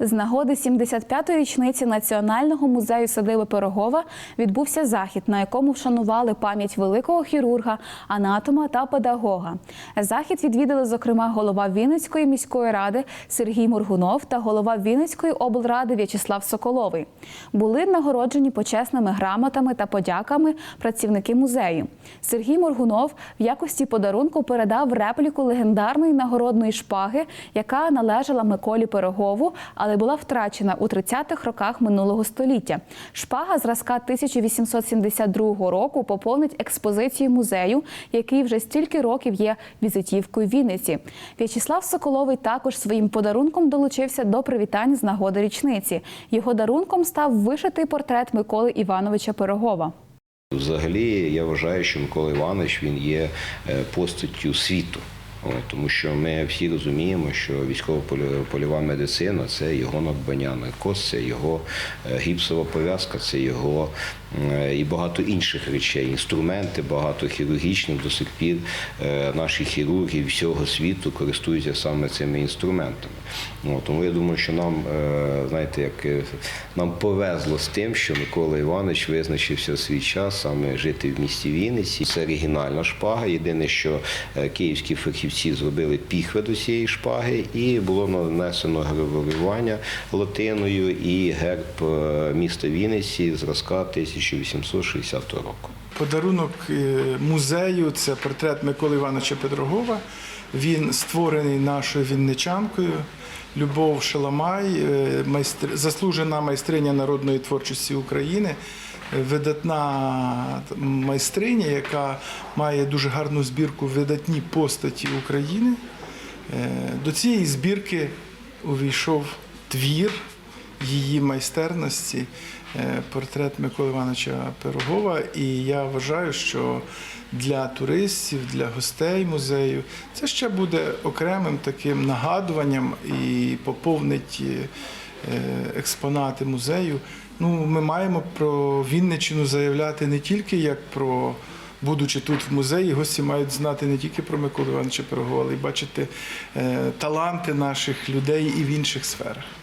З нагоди 75-ї річниці Національного музею садиби Пирогова відбувся захід, на якому вшанували пам'ять великого хірурга, анатома та педагога. Захід відвідали, зокрема, голова Вінницької міської ради Сергій Мургунов та голова Вінницької облради В'ячеслав Соколовий. Були нагороджені почесними грамотами та подяками працівники музею. Сергій Моргунов в якості подарунку передав репліку легендарної нагородної шпаги, яка належала Миколі Пирогову, але була втрачена у 30-х роках минулого століття. Шпага зразка 1872 року поповнить експозицію музею, який вже стільки років є візитівкою Вінниці. В'ячеслав Соколовий також своїм подарунком долучився до привітань з нагоди річниці. Його дарунком став вишитий портрет Миколи Івановича Пирогова. Взагалі, я вважаю, що Микола Іванович він є е, постаттю світу. Тому що ми всі розуміємо, що військово-польова медицина це його надбання. кос, це його е, гіпсова пов'язка, це його і багато інших речей, інструменти, багато хірургічних до сих пір е, наші хірурги всього світу користуються саме цими інструментами. Тому я думаю, що нам, е, знаєте, як е, нам повезло з тим, що Микола Іванович визначився свій час саме жити в місті Вінниці. Це оригінальна шпага. Єдине, що е, київські фахівці зробили піхви до цієї шпаги, і було нанесено гравювання латиною і герб е, міста Вінниці зразка 1860 року. Подарунок е, музею це портрет Миколи Івановича Петрогова. Він створений нашою вінничанкою. Любов Шаламай, е, майстр... заслужена майстриня народної творчості України, е, видатна майстриня, яка має дуже гарну збірку видатні постаті України. До цієї збірки увійшов твір її майстерності, е, портрет Миколи Івановича Пирогова. І я вважаю, що для туристів, для гостей музею це ще буде окремим таким нагадуванням і поповнить е, експонати музею. Ну, ми маємо про Вінниччину заявляти не тільки як про. Будучи тут в музеї, гості мають знати не тільки про Миколу Івановича Пирогова, але й бачити е, таланти наших людей і в інших сферах.